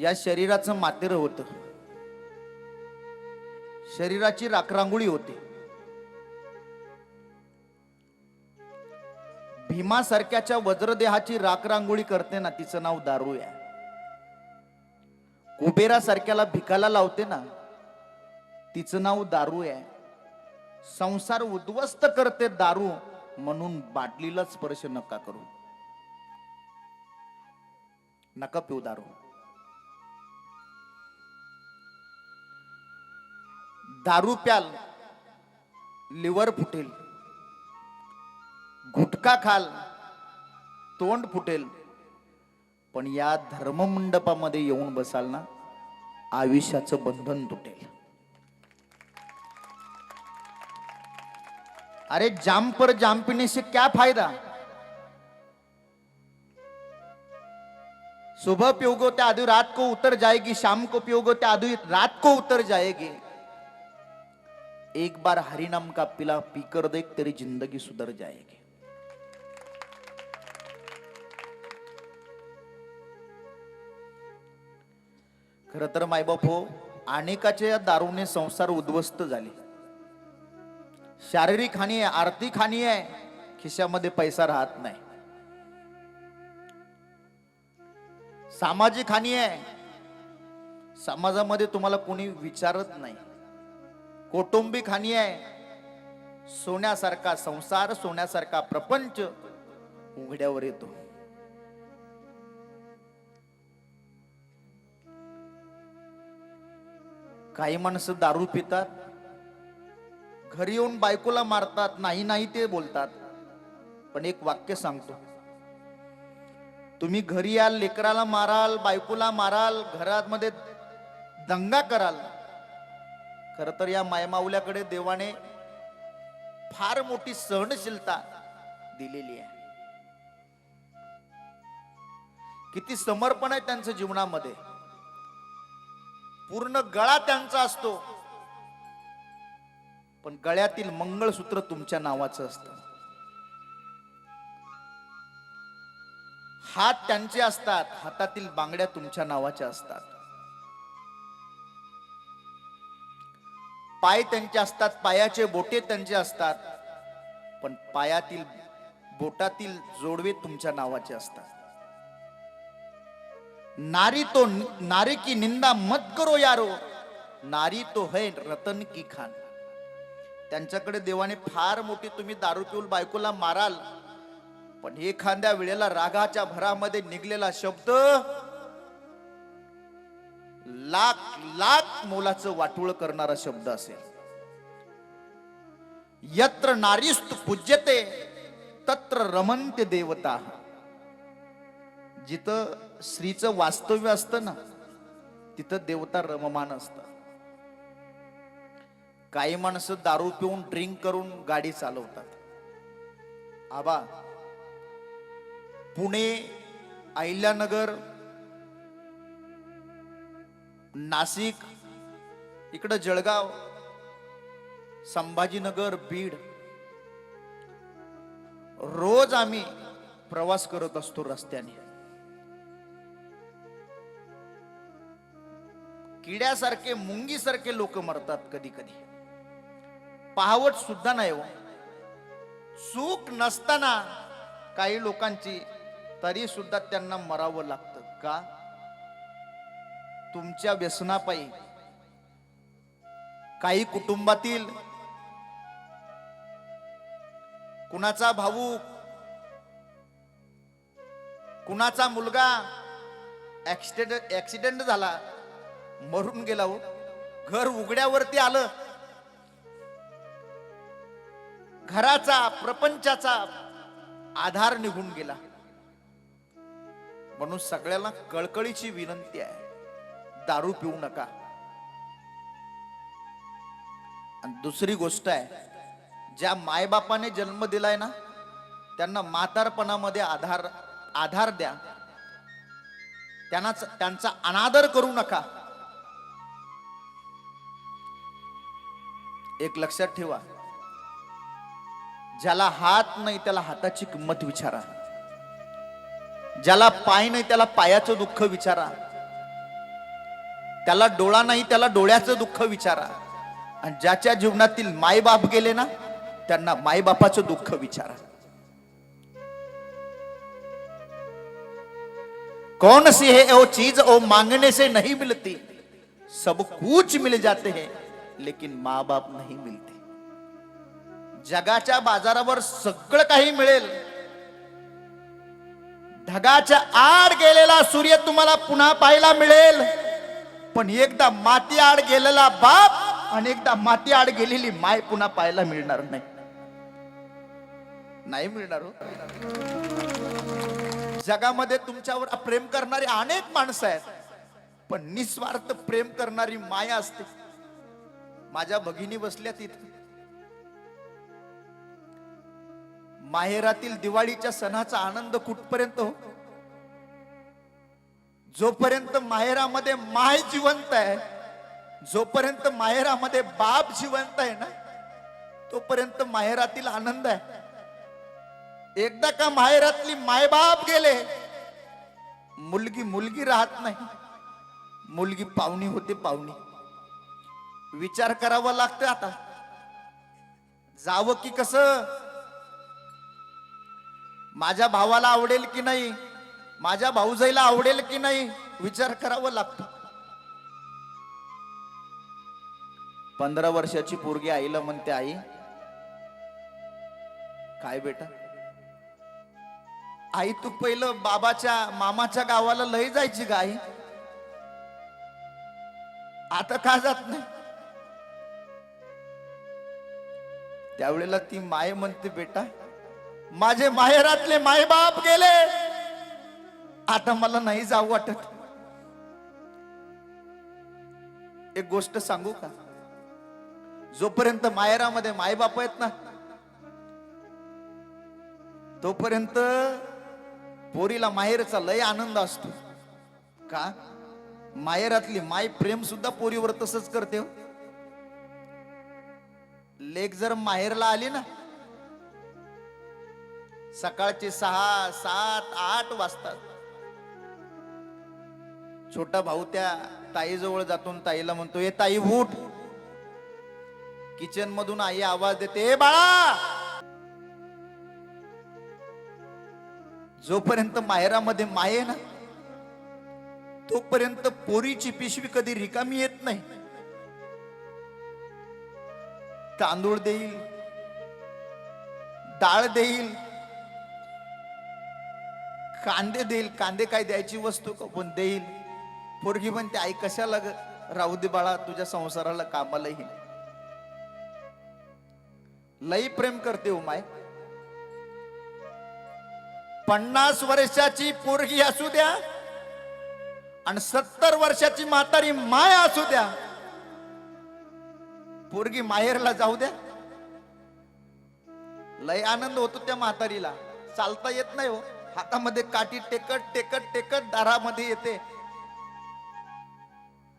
या शरीराचं मातेर होत. शरीराची राखरांगोळी होती. भीमासारख्याच्या वज्रदेहाची राखरांगोळी करते ना तिचं नाव दारू आहे. कुबेरासारख्याला भिकाला लावते ना तिचं नाव दारू आहे. संसार उद्ध्वस्त करते दारू म्हणून बाटलीला स्पर्श नका करू. नका पिऊ दारू. दारू प्याल लिव्हर फुटेल. गुटखा खाल तोंड फुटेल. पण या धर्ममंडपामध्ये येऊन बसाल ना आयुष्याचं बंधन तुटेल. अरे जाम पर जाम पीने से क्या फायदा? सुबह पियोगो त्या आधी रात को उतर जाएगी शाम को पियोगो त्या आधी रात को उतर जाएगी. एक बार हरिनाम का पिला पीकर देख तेरी जिंदगी सुधर जाएगी। खर तर मायबाप हो अनेकाच्या या दारूने संसार उद्ध्वस्त झाले. शारीरिक हानी आहे आर्थिक हानी आहे खिशामध्ये पैसा राहत नाही. सामाजिक हानी आहे समाजामध्ये तुम्हाला कोणी विचारत नाही. कौटुंबिक हानी आहे. सोन्यासारखा संसार सोन्यासारखा प्रपंच उघड्यावर येतो. काही माणसं दारू पितात. घरी येऊन बायकोला मारतात नाही नाही ते बोलतात. पण एक वाक्य सांगतो. तुम्ही घरी याल लेकराला माराल बायकोला माराल घरात मध्ये दंगा कराल. खर तर या मायमाऊल्याकडे देवाने फार मोठी सहनशीलता दिलेली आहे. किती समर्पण आहे त्यांचं जीवनामध्ये. पूर्ण गळा त्यांचा असतो. पण गळ्यातील मंगळसूत्र तुमच्या नावाचं असतं. हात त्यांचे असतात हातातील बांगड्या तुमच्या नावाच्या असतात. पाय त्यांचे असतात पायाचे बोटे त्यांचे असतात पण पायातील बोटातील जोडवे तुमच्या नावाचे असतात. नारी तो नारी की निंदा मत करो यारो नारी तो है रतन की खान. त्यांच्याकडे देवाने फार मोठी तुम्ही दारू पिऊन बायकोला माराल पण एखाद्या वेळेला रागाच्या भरामध्ये निघलेला शब्द लाख लाख मोलाचं वाटूळ करणारा शब्द असेल. यत्र नारीस्त पूज्यते तत्र रमंते देवता. जिथं स्त्रीचं वास्तव्य असतं ना तिथं देवता रममान असतात. काही माणसं दारू पिऊन ड्रिंक करून गाडी चालवतात. आबा पुणे अहिल्यानगर नाशिक इकडं जळगाव संभाजीनगर बीड. रोज आम्ही प्रवास करत असतो रस्त्याने. किड्यासारखे मुंगीसारखे लोक मरतात कधी कधी पाहवट सुद्धा नाही हो. सुख नसताना काही लोकांची तरी सुद्धा त्यांना मरावं लागतं. का? तुमच्या व्यसनापायी. काही कुटुंबातील कुणाचा भाऊ कुणाचा मुलगा ऍक्सिडेंट ऍक्सिडेंट झाला मरून गेला हो. घर उघड्यावरती आलं. घराचा प्रपंचाचा आधार निघून गेला. म्हणून सगळ्याला कळकळीची विनंती आहे. दारू पिऊ नका. आणि दुसरी गोष्ट आहे ज्या मायबापाने जन्म दिलाय ना त्यांना म्हातारपणामध्ये आधार आधार द्या. त्यांना त्यांचा अनादर करू नका. एक लक्षात ठेवा. ज्याला हात नाही त्याला हाताची किंमत विचारा. ज्याला पाय नाही त्याला पायाचं दुःख विचारा. त्याला डोळा नाही त्याला डोळ्याचं दुःख विचारा. आणि ज्याच्या जीवनातील मायबाप गेले ना त्यांना मायबापाचं दुःख विचारा. कौन सी है ओ चीज ओ मांगने से नहीं मिलती? सब कुछ मिल जाते हैं लेकिन माँ बाप नहीं मिलते। जगाच्या बाजारावर सगळं काही मिळेल. ढगाच्या आड गेलेला सूर्य तुम्हाला पुन्हा पाहायला मिळेल. पण एकदा माती आड गेलेला बाप आणि एकदा माती आड गेलेली माय पुन्हा पाहायला मिळणार नाही. नाही मिळणार हो. जगामध्ये तुमच्यावर प्रेम करणारी अनेक माणसं आहेत पण निस्वार्थ प्रेम करणारी माया असते. माझ्या भगिनी बसल्या तिथे. माहेरातील दिवाळीच्या सणाचा आनंद कुठपर्यंत हो? जोपर्यंत माहेरामध्ये माय जिवंत आहे जोपर्यंत माहेरामध्ये बाप जिवंत आहे ना तोपर्यंत माहेरातील आनंद आहे. एकदा का माहेरातली मायबाप गेले मुलगी मुलगी राहत नाही. मुलगी पाहुणी होते पाहुणी. विचार करावा लागतो आता. जावं की कसं? माझ्या भावाला आवडेल की नाही? माझ्या भाऊजाईला आवडेल की नाही विचार करावा लागतो. पंधरा वर्षाची पोरगी आईला म्हणते आई काय बेटा? आई तू पहिलं बाबाच्या मामाच्या गावाला लय जायची का आई. आता का जात नाही? त्यावेळेला ती माय म्हणते बेटा माझे माहेरातले मायबाप गेले. आता मला नाही जाऊ वाटत. एक गोष्ट सांगू का? जोपर्यंत माहेरामध्ये मायबाप आहेत ना तोपर्यंत पोरीला माहेरचा लय आनंद असतो. का? माहेरातली माय प्रेम सुद्धा पोरीवर तसंच करते हो. लेक जर माहेरला आली ना सकाळचे सहा सात आठ वाजतात छोटा भाऊ त्या ताईजवळ जातून ताईला म्हणतो हे ताई उठ. किचन मधून आई आवाज देते हे बाळा! जोपर्यंत माहेरामध्ये माय ना तोपर्यंत पोरीची पिशवी कधी रिकामी येत नाही. तांदूळ देईल डाळ देईल कांदे देईल कांदे काय द्यायची वस्तू का पण देईल? पोरगी म्हणते आई कशाला ग? राहू दे बाळा तुझ्या संसाराला कामाला येईल लई प्रेम करते उमाय माय. पन्नास वर्षाची पोरगी असू द्या आणि सत्तर वर्षाची म्हातारी माय असू द्या. पोरगी माहेरला जाऊ द्या. लय आनंद होतो त्या म्हातारीला. चालता येत नाही हो. हातामध्ये काठी टेकट टेकत टेकट दारामध्ये येते.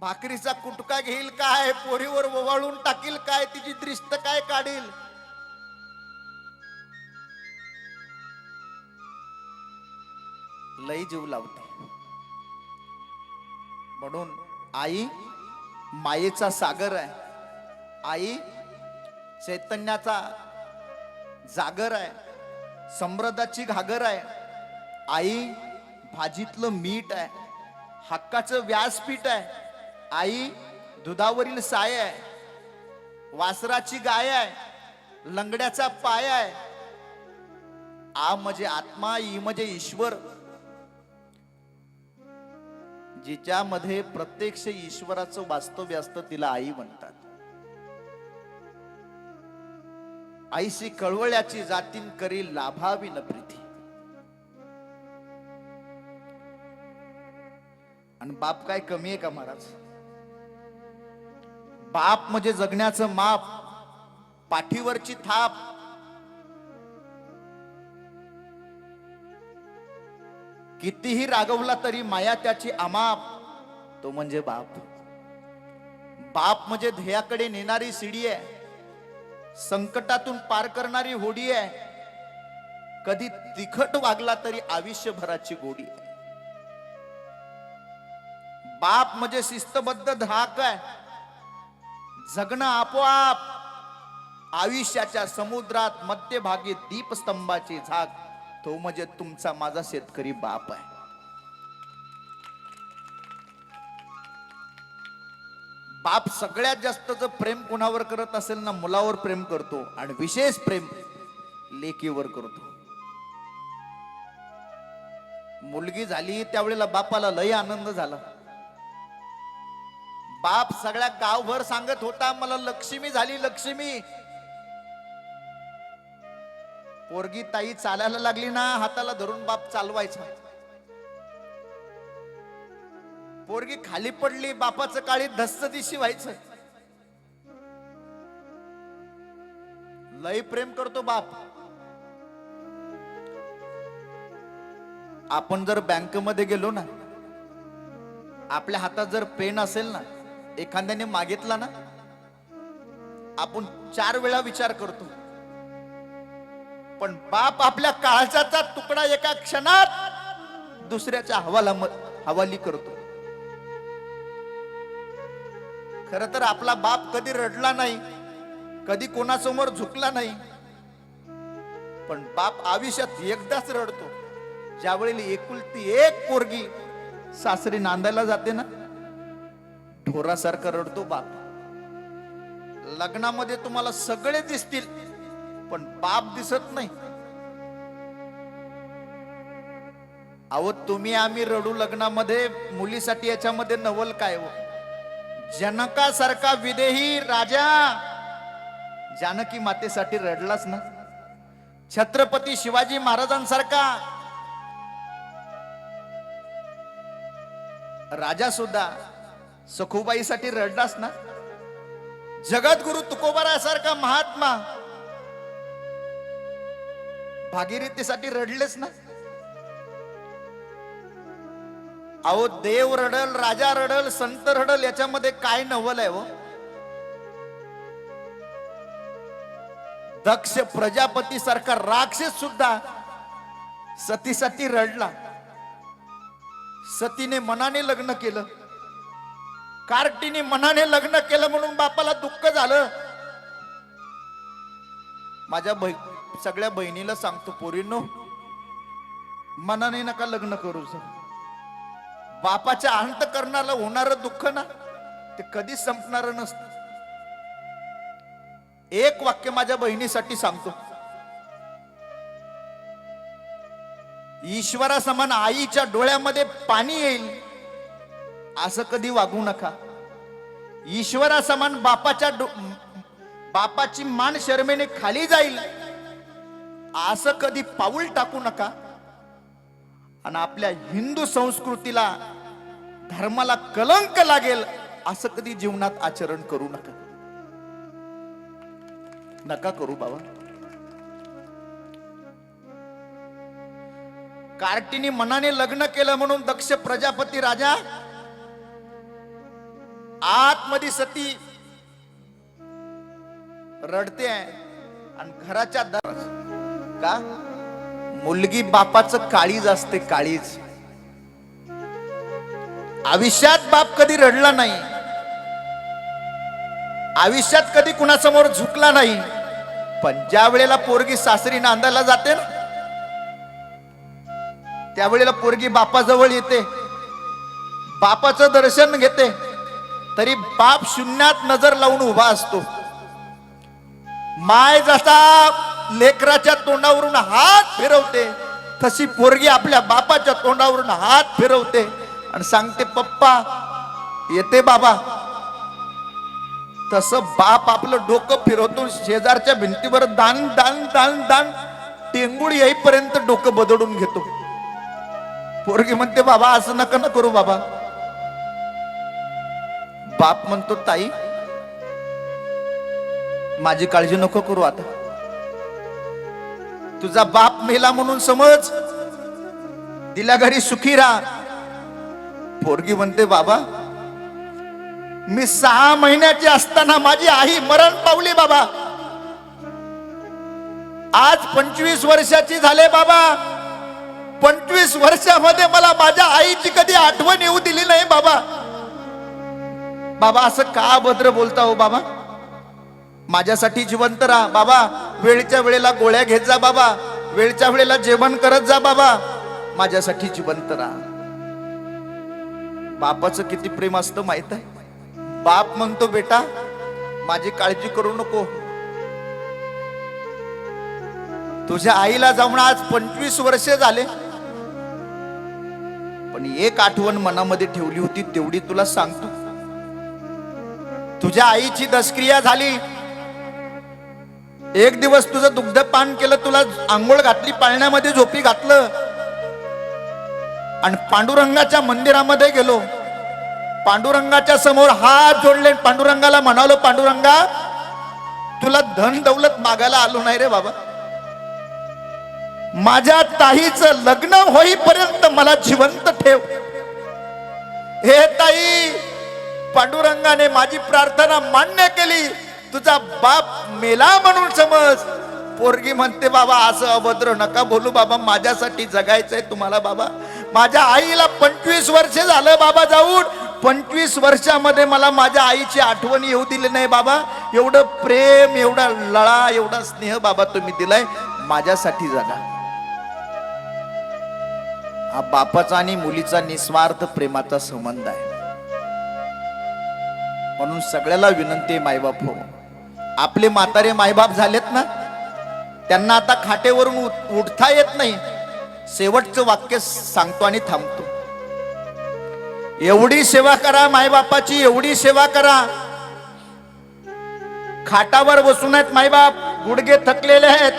भाकरीचा कुटका घेईल काय? पोरीवर ओवाळून टाकील काय? तिची दृष्ट काय काढील? लई जीव लावते. म्हणून आई मायेचा सागर आहे. आई चैतन्याचा जागर आहे. समृद्धाची घागर आहे. आई भाजीतलं मीठ आहे. हक्काचं व्यासपीठ आहे. आई दुधावरील साय आहे. वासराची गाय आहे. लंगड्याचा पाय आहे. आ म्हणजे आत्मा ई म्हणजे ईश्वर. जिच्यामध्ये प्रत्यक्ष ईश्वराचं वास्तव्य असतं तिला आई म्हणतात. आईशी कळवळ्याची जातीन करी लाभावी न प्रीती. आणि बाप काय कमी आहे का महाराज? बाप म्हणजे जगण्याचं माप पाठीवरची थाप. कितीही रागवला तरी माया त्याची अमाप. तो म्हणजे बाप. बाप म्हणजे ध्येयाकडे नेणारी शिडी आहे. संकटातून पार करणारी होडी आहे. कधी तिखट वागला तरी आयुष्यभराची गोडी आहे. बाप म्हणजे शिस्तबद्ध धाक आहे. जगणं आपोआप. आयुष्याच्या समुद्रात मध्यभागी दीपस्तंभाची झाक तो म्हणजे तुमचा माझा शेतकरी बाप आहे. बाप सगळ्यात जास्त जर प्रेम कुणावर करत असेल ना मुलावर प्रेम करतो आणि विशेष प्रेम लेकीवर करतो. मुलगी झाली त्यावेळेला बापाला लय आनंद झाला. बाप सगळ्या गावभर सांगत होता मला लक्ष्मी झाली लक्ष्मी. पोरगी ताई चालायला लागली ना हाताला धरून बाप चालवायचा. पोरगी खाली पडली बापाचं काळी धस्त दिशी व्हायचं. लय प्रेम करतो बाप. आपण जर बँकेमध्ये गेलो ना आपल्या हातात जर पेन असेल ना एखाद्याने मागितला ना आपण चार वेळा विचार करतो. पण बाप आपल्या काळजाचा तुकडा एका क्षणात दुसऱ्याच्या हवाला हवाली करतो. खर तर आपला बाप कधी रडला नाही कधी कोणासमोर झुकला नाही पण बाप आयुष्यात एकदाच रडतो. ज्यावेळी एकुलती एक पोरगी सासरी नांदायला जाते ना ढोरासारखा रडतो बाप. लग्नामध्ये तुम्हाला सगळे दिसतील पण बाप दिसत नाही. अहो तुम्ही आम्ही रडू लग्नामध्ये मुलीसाठी याच्यामध्ये नवल काय हो? जनकासारखा विदेही राजा. जानकी मातेसाठी रडलाच ना. छत्रपती शिवाजी महाराजांसारखा. राजा सुद्धा सखुबाईसाठी रडलास ना? जगद्गुरु तुकोबारासारखा महात्मा भागीरथीसाठी रडलेच ना? अहो देव रडल राजा रडल संत रडल याच्यामध्ये काय नवल आहे हो? दक्ष प्रजापती सारखा राक्षस सुद्धा सतीसाठी रडला. सतीने मनाने लग्न केलं. कार्टीने मनाने लग्न केलं म्हणून बापाला दुःख झालं. माझ्या बही सगळ्या बहिणीला सांगतो पोरींनो मनाने नका लग्न करू सर. बापाच्या अंतकरणाला होणारं दुःख ना ते कधीच संपणार नसतं. एक वाक्य माझ्या बहिणीसाठी सांगतो. ईश्वरा समान आईच्या डोळ्यामध्ये पाणी येईल. असं कधी वागू नका. ईश्वरा समान बापाच्या डो- बापाची मान शर्मेने खाली जाईल. असं कधी पाऊल टाकू नका. आणि आपल्या हिंदू संस्कृतीला धर्माला कलंक लागेल असं कधी जीवनात आचरण करू नका. नका करू बाबा. कार्टीनी मनाने लग्न केलं म्हणून दक्ष प्रजापती राजा आतमध्ये सती रडते आणि घराच्या दर का? मुलगी बापाचं काळीज असते काळीज. आयुष्यात बाप कधी रडला नाही. आयुष्यात कधी कुणासमोर झुकला नाही. पण ज्या वेळेला पोरगी सासरी नांदायला जाते ना त्यावेळेला पोरगी बापाजवळ येते. बापाचं दर्शन घेते. तरी बाप शून्यात नजर लावून उभा असतो. माय जसा लेकराच्या तोंडावरून हात फिरवते तशी पोरगी आपल्या बापाच्या तोंडावरून हात फिरवते. आणि सांगते पप्पा येते बाबा. तसं बाप आपलं डोकं फिरवतो शेजारच्या भिंतीवर दान दान दान दान टेंगुळ येईपर्यंत डोकं बदडून घेतो. पोरगी म्हणते बाबा असं नका न करू बाबा. बाप म्हणतो ताई माझी काळजी नको करू आता. तुझा बाप मेला म्हणून समज. दिल्या घरी सुखी राहा. पोरगी म्हणते बाबा मी सहा महिन्याची असताना माझी आई मरण पावली बाबा. आज पंचवीस वर्षाची झाले बाबा. पंचवीस वर्षामध्ये मला माझ्या आईची कधी आठवण येऊ दिली नाही बाबा. बाबा असं का भद्र बोलता हो बाबा? माझ्यासाठी जिवंत राहा. बाबा वेळच्या वेळेला गोळ्या घेत जा बाबा. वेळच्या वेळेला जेवण करत जा बाबा. माझ्यासाठी जिवंत राहा. बापाचं किती प्रेम असतं माहीत आहे? बाप म्हणतो बेटा माझी काळजी करू नको. तुझ्या आईला जाऊन आज पंचवीस वर्षे झाले. पण एक आठवण मनामध्ये ठेवली होती तेवढी तुला सांगतो. तुझ्या आईची दसक्रिया झाली. एक दिवस तुझं दुग्धपान केलं तुला आंघोळ घातली पाळण्यामध्ये झोपी घातलं. आणि पांडुरंगाच्या मंदिरामध्ये गेलो. पांडुरंगाच्या समोर हात जोडले आणि पांडुरंगाला म्हणालो पांडुरंगा तुला धन दौलत मागायला आलो नाही रे बाबा. माझ्या ताईचं लग्न होईपर्यंत मला जिवंत ठेव. हे ताई पांडुरंगाने माझी प्रार्थना मान्य केली. तुझा बाप मेला म्हणून समज. पोरगी म्हणते बाबा असं अभद्र नका बोलू बाबा माझ्यासाठी जगायचंय तुम्हाला बाबा. माझ्या आईला पंचवीस वर्ष झालं बाबा जाऊन. पंचवीस वर्षामध्ये मला माझ्या आईची आठवण येऊ दिली नाही बाबा. एवढं प्रेम एवढा लळा एवढा स्नेह बाबा तुम्ही दिलाय. माझ्यासाठी जगा. हा बापाचा आणि मुलीचा निस्वार्थ प्रेमाचा संबंध आहे. म्हणून सगळ्याला विनंती मायबाप हो. आपले म्हातारे मायबाप झालेत ना त्यांना आता खाटेवरून उठ- उठता येत नाही. शेवटचं वाक्य सांगतो आणि थांबतो. एवढी सेवा करा मायबापाची एवढी सेवा करा. खाटावर बसून आहेत मायबाप गुडघे थकलेले आहेत.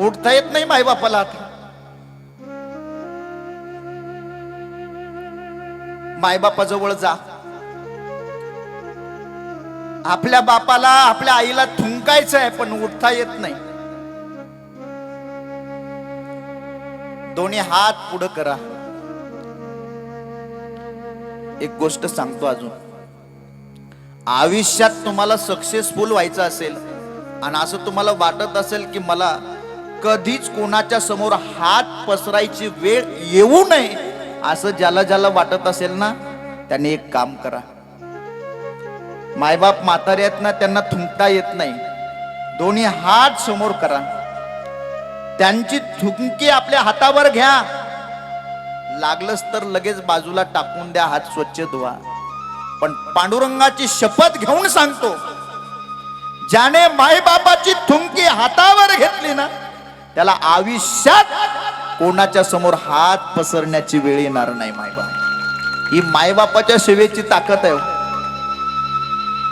उठता येत नाही मायबापाला आता. मायबापाजवळ जा. आपल्या बापाला आपल्या आईला थुंकायचं आहे पण उठता येत नाही. दोन्ही हात पुढं करा. एक गोष्ट सांगतो अजून. आयुष्यात तुम्हाला सक्सेसफुल व्हायचं असेल आणि असं तुम्हाला वाटत असेल की मला कधीच कोणाच्या समोर हात पसरायची वेळ येऊ नये असं ज्याला ज्याला वाटत असेल ना त्याने एक काम करा. मायबाप म्हातारे आहेत ना त्यांना थुंकता येत नाही. दोन्ही हात समोर करा. त्यांची थुंकी आपल्या हातावर घ्या. लागलंच तर लगेच बाजूला टाकून द्या हात स्वच्छ धुवा. पण पांडुरंगाची शपथ घेऊन सांगतो ज्याने मायबापाची थुंकी हातावर घेतली ना त्याला आयुष्यात कोणाच्या समोर हात पसरण्याची वेळ येणार नाही मायबाप. ही मायबापाच्या सेवेची ताकद आहे हो.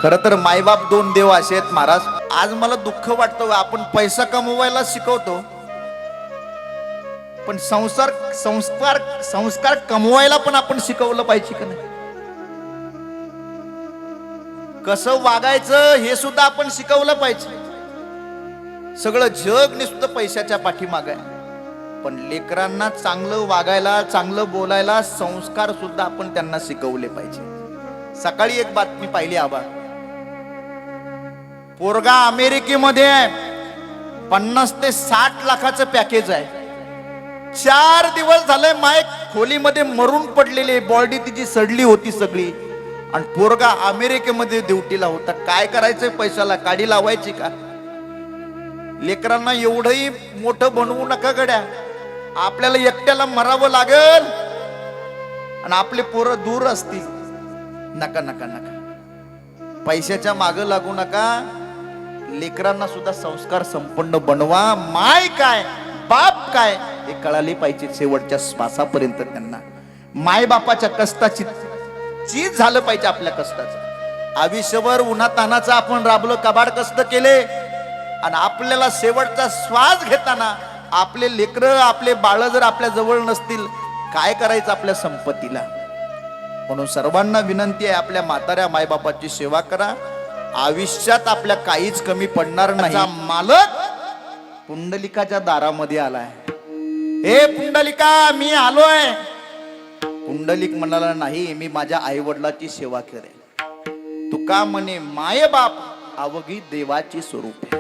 खर तर मायबाप दोन देव असे आहेत महाराज. आज मला दुःख वाटतं आपण पैसा कमवायला शिकवतो. पण संसार संस्कार संस्कार कमवायला पण आपण शिकवलं पाहिजे का नाही? कसं वागायचं हे सुद्धा आपण शिकवलं पाहिजे. सगळं जग नुसतं पैशाच्या पाठीमाग आहे. पण लेकरांना चांगलं वागायला चांगलं बोलायला संस्कार सुद्धा आपण त्यांना शिकवले पाहिजे. सकाळी एक बातमी पाहिली आबा. पोरगा अमेरिकेमध्ये पन्नास ते साठ लाखाचं पॅकेज आहे. चार दिवस झाले माय खोलीमध्ये मरून पडलेली बॉडी तिची सडली होती सगळी. आणि पोरगा अमेरिकेमध्ये ड्युटीला होता. काय करायचंय पैशाला? काडी लावायची का? लेकरांना एवढंही मोठं बनवू नका गड्या. आपल्याला एकट्याला मरावं लागल. आणि आपले पोरं दूर असतील. नका नका नका. पैशाच्या मागं लागू नका. लेकरांना सुद्धा संस्कार संपन्न बनवा. माय काय? बाप काय? हे कळाले पाहिजे शेवटच्या श्वासापर्यंत त्यांना. माय बापाच्या कष्टाची चीज झालं पाहिजे आपल्या कष्टाचं. आयुष्यभर उन्हातानाचं आपण राबलो कबाड कष्ट केले. आणि आपल्याला शेवटचा श्वास घेताना आपले लेकरं आपले बाळ जर आपल्या जवळ नसतील काय करायचं आपल्या संपत्तीला? म्हणून सर्वांना विनंती आहे आपल्या म्हाताऱ्या मायबापाची सेवा करा. आयुष्यात आपल्या काहीच कमी पडणार नाही. मालक पुंडलिकाच्या दारामध्ये आलाय. हे पुंडलिका मी आलोय. पुंडलिक म्हणाला नाही मी माझ्या आई वडिलाची सेवा करेन. तुका म्हणे माय बाप अवघी देवाची स्वरूप आहे.